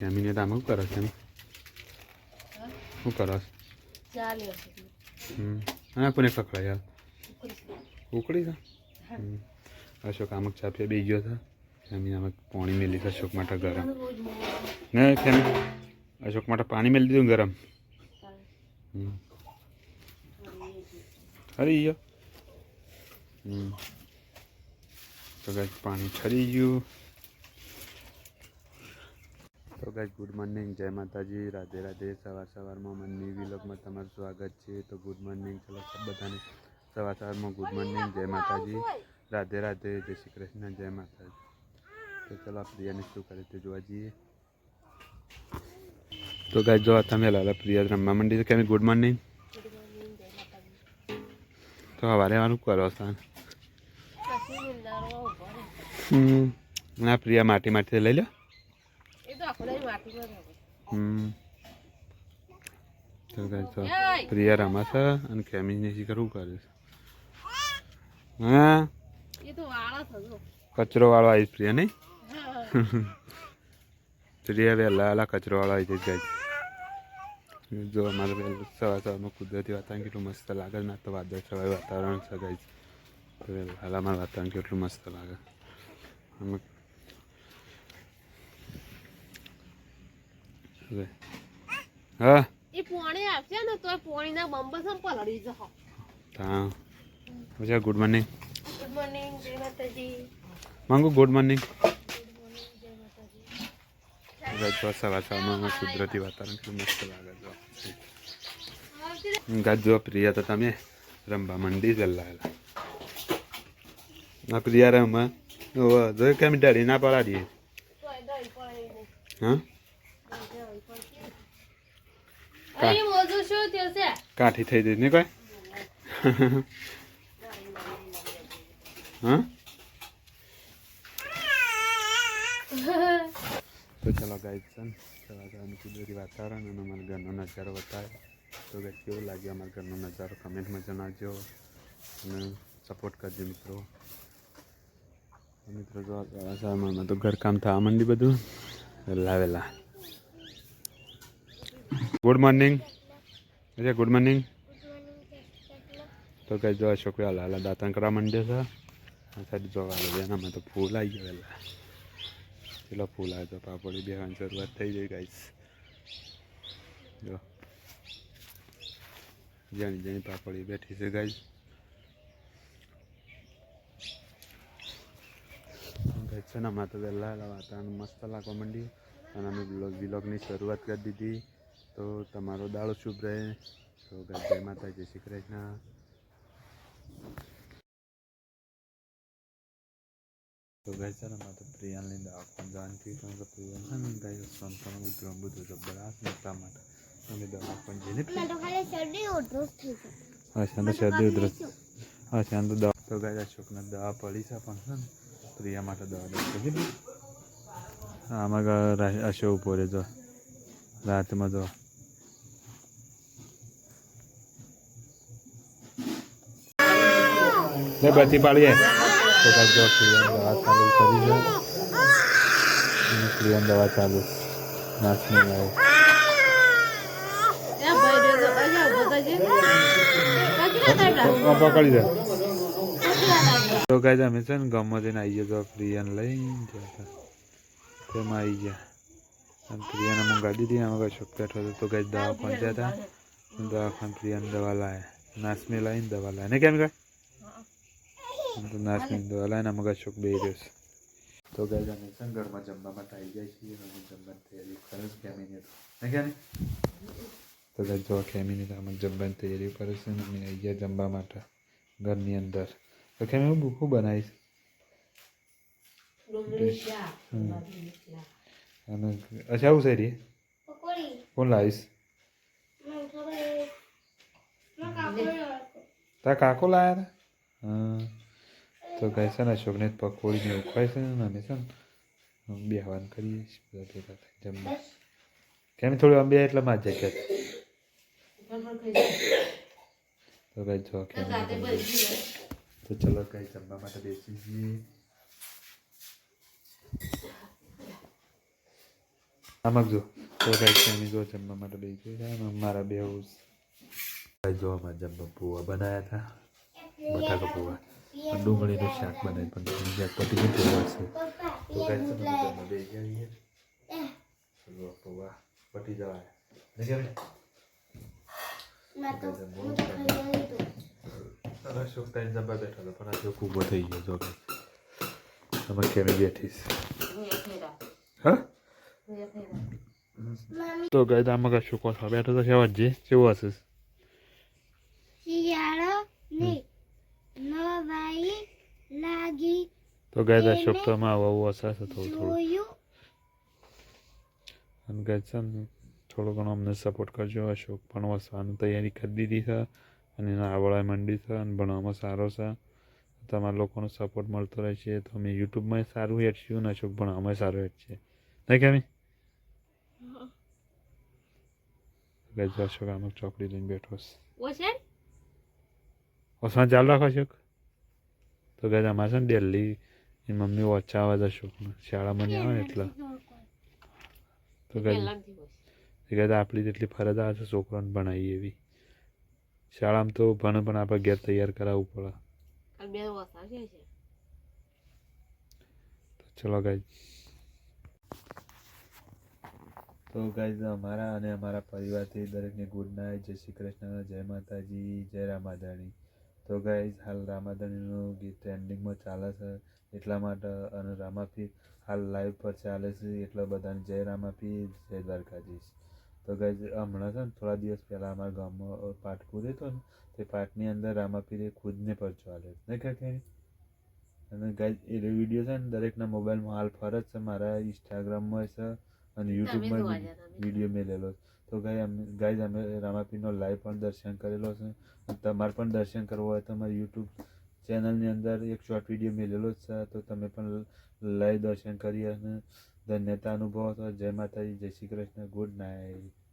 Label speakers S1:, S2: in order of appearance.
S1: જમીને તો આમ શું કરો છો શું કરો હમ. હા કોને પકડાય ઉકળી છે? હમ. અશોક આમક ચા પીએ બે ગયો છે. જમીને આમક પાણી મેલી છે અશોક માટે ગરમ. ને કેમ? અશોક માટે પાણી મેલી દીધું ગરમ. ઠરી ગયો. હમ. તો પાણી ઠરી ગયું. તો ગાય ગુડ મોર્નિંગ જય માતાજી. રાધે રાધે. સવાર સવારમાં મનની વિલોકમાં તમારું સ્વાગત છે. તો ગુડ મોર્નિંગ ચલો બધાને સવાર સવારમાં ગુડ મોર્નિંગ જય માતાજી. રાધે રાધે. જય શ્રી કૃષ્ણ. જય માતાજી. તો ચલો પ્રિયાને શું કરે તે જોવા જઈએ. તો ગાય જો તમે લાલા પ્રિયા રમવા માંડી કેમ ગુડ મોર્નિંગ. તો સવારે વાનું કરો સ્થાન. હમ. ના પ્રિયા માટી માટી લઈ લો પ્રિયા રમા છે અને કેમીને શી કરવું કરે છે? હા? કચરો વાળો આવી પ્રિયા નહીં? પ્રિયા વહેલા વહેલા કચરો વાળો આવી જાય જો અમારે સવાર સવારમાં કુદરતી વાતાવરણ કેટલું મસ્ત લાગે ના તો વાદળ છવાયું વાતાવરણ છે ગાય વહેલા અમારું વાતાવરણ કેટલું મસ્ત લાગે. અમે હા?
S2: એ પોણી આવશે ને તો પોણીના પલળી
S1: ગુડ મોર્નિંગ
S2: Good morning, જય માતાજી.
S1: માંગુ ગુડ મોર્નિંગ સવાર સવારમાં કુદરતી વાતાવરણ મસ્ત લાગે જો ગાજ પ્રિયા તો તમે રમવા મંડી જલ્લા ના પ્રિયા રમવા જોયું જો કેમ ડરી ના પડાડીએ. હા
S2: દહીં પડશે. અરે, મોજું શું થયું છે?
S1: કાઠી થઈ જઈ ને કઈ? હા? તો ચલો ગાઈ છે ને? સવાર સવારનું કુદરતી વાતાવરણ અને અમારા ઘરનો નજારો બતાવે. તો ગાઈડ કેવું લાગ્યું અમારા ઘરનો નજારો? કમેન્ટમાં જણાવજો. અને સપોર્ટ કરજો મિત્રો. મિત્રો જો સાહેબ તો ઘરકામ થવા માંડી બધું. વહેલા ગુડ મોર્નિંગ અરે ગુડ મોર્નિંગ તો કઈ જો અશોક હાલ હાલ દાંતણ કરવા માંડે છે. આ સાઈડ જો હાલ એનામાં તો ફૂલ આવી ગયો વહેલા પેલો ફૂલ આવે તો પાપડી બેવાની શરૂઆત થઈ ગઈ ગાઈસ જો. જેની જેની પાપડી બેઠી છે ગાઈસ ગાઈસ છે ને, આમાં તો વહેલા વહેલા વાતાવરણ મસ્ત લાગવા માંડ્યું. અને અમે બ્લોગ વિલોગની શરૂઆત કરી દીધી. તો તમારો દાડો શુભ રહે. તો જય માતા જય શ્રી કૃષ્ણ. તો ગાય છે ને પ્રિયાની દવાખાને હતી કારણ કે પ્રિયા છે ને ગાય સંતાન ઉતરમ બધું જબરદસ્ત એટલા માટે. અમે દવાખાને જઈને હા શાંત શરદી ઉધરસ હા શાંત દવા તો ગાય અશોકને દવા પડી છે પણ છે ને પ્રિયા માટે દવા હા આમાં અશોક ઊભો રહે જો રાતમાં જો લે બધી પાડીએ તો કાંઈક જો પ્રિયાની દવા ચાલુ કરી છે અને દવા ચાલુ નાચની આવે? પકડી
S2: લાગે?
S1: તો કાંઈ અમે છે ને ગમત જઈને આવી ગયા તો પ્રિયાને લઈને જતા તેમાં આવી ગયા અને પ્રિયાને મંગાવી દીધી આમાં કઈ શોખ બેઠો હતો તો કાંઈ દવા પહોંચ્યા હતા દવાખાન પ્રિયાને દવા લાયા નાસમી લાવીને દવા લાયા ને કેમ કાંઈ તો નાસની દવા લાવીને આમાં કઈ બે રહ્યો છે તો ગાય અમે ઘરમાં જમવા માટે આવી જાય છીએ અમે જમવાની તૈયારી કરે છે કેમીને તો ને કેમી તો ગાય જો કેમીને તો અમે જમવાની તૈયારી કરે છે ને અમે આવી ગયા જમવા માટે ઘરની અંદર. તો કેમી હું ભૂખું બનાવીશ. અને અચ્છા આવું છે રે? કોણ લાવીશ? તા કાકો લાયા હતા હા. તો ગાય છે ને અશોકને પકોડીને એવું ખવાય છે ને અમે છે ને બેહવાન કરીએ છીએ બધા ભેગા થઈ જમવા. કેમ થોડું અંબે એટલે માં જગ્યા
S2: જાય.
S1: તો ગાય જો
S2: તો
S1: ચલો કઈ જમવા માટે બેસી જઈએ. આમાં જો તો જો જમવા માટે બેસી ગયા મારા બે જો. અમારે જમવા પૂવા બનાવ્યા હતા. બટાકા પૂવા ડુંગળીનું શાક બનાવી પણ શાક પતી ગયું છે. તો કઈ તમે જમવા બેસી ગયા છીએ ચલો પૂવા પતી જવાય. ને. કેમ હવે શોખ તારી જમવા બેઠો હતો? પણ આજે ઊભો થઈ ગયો જો તમે કેમ બેઠીશ હા તો ગાય આમાં કશું બેઠો તો છે વચ્ચે કેવું હશે?
S2: શિયાળો ને નવાઈ લાગી
S1: તો ગાયદા આમાં આવું હશે થોડું થોડું અને ગઈ છે ને થોડો ઘણો અમને સપોર્ટ કરજો અશોક પણ વસવાની તૈયારી કરી દીધી છે અને એના આવડા મંડી છે અને ભણવામાં સારો છે તમારા લોકોનો સપોર્ટ મળતો રહેશે તો અમે યુટ્યુબમાં સારું હેઠશું અને અશોક ભણવામાં સારું હેઠશે નહીં કેમી જો અશોક આમાં ચોકડી લઈને બેઠો છે
S2: ઓછે
S1: ચાલુ રાખો અશોક તો ગઈ અમારે છે ને દિલ્હી એની મમ્મી ઓછા આવવા શોખમાં શાળામાં નહીં આવે ને એટલે? તો એ કહેતા આપણી જેટલી ફરજ આવે છે છોકરાને ભણાવી એવી. શાળામાં તો ભણે પણ આપણે ઘેર તૈયાર કરાવવું પડે. તો ચલો ગાઈ તો ગાઈઝ અમારા અને અમારા પરિવારથી દરેકને ગુડ નાઇટ જય શ્રી કૃષ્ણ જય માતાજી જય રામાધાણી તો ગાઈઝ હાલ રામાદણીનું ગીત ટ્રેન્ડિંગમાં ચાલે છે. એટલા માટે અને રામાપી હાલ લાઈવ પર ચાલે છે. એટલે બધાને જય રામાપી, જય દ્વારકાધીશ. તો ગાઈઝ હમણાં છે ને, થોડા દિવસ પહેલાં અમારા ગામમાં પાઠ કૂદ્યો હતો ને, તે પાઠની અંદર રામાપીરે ખુદને પરચો આલ્યો નહીં કાંઈ અને ગાઈઝ એ વીડિયો છે ને, દરેકના મોબાઈલમાં હાલ ફરજ છે. મારા ઇન્સ્ટાગ્રામમાં છે. અને યુટ્યુબમાં. વીડિયો મેલેલો. તો ગાય અમે ગાઈઝ અમે રામાપીરનો લાઈવ પણ દર્શન કરેલો છે તમારે પણ દર્શન કરવો હોય તમારે યુટ્યુબ ચેનલની અંદર એક શોર્ટ વીડિયો મેલેલો જ છે તો તમે પણ લાઈવ દર્શન કરી અને ધન્યતા અનુભવો તો જય માતાજી જય શ્રી કૃષ્ણ ગુડ નાઇટ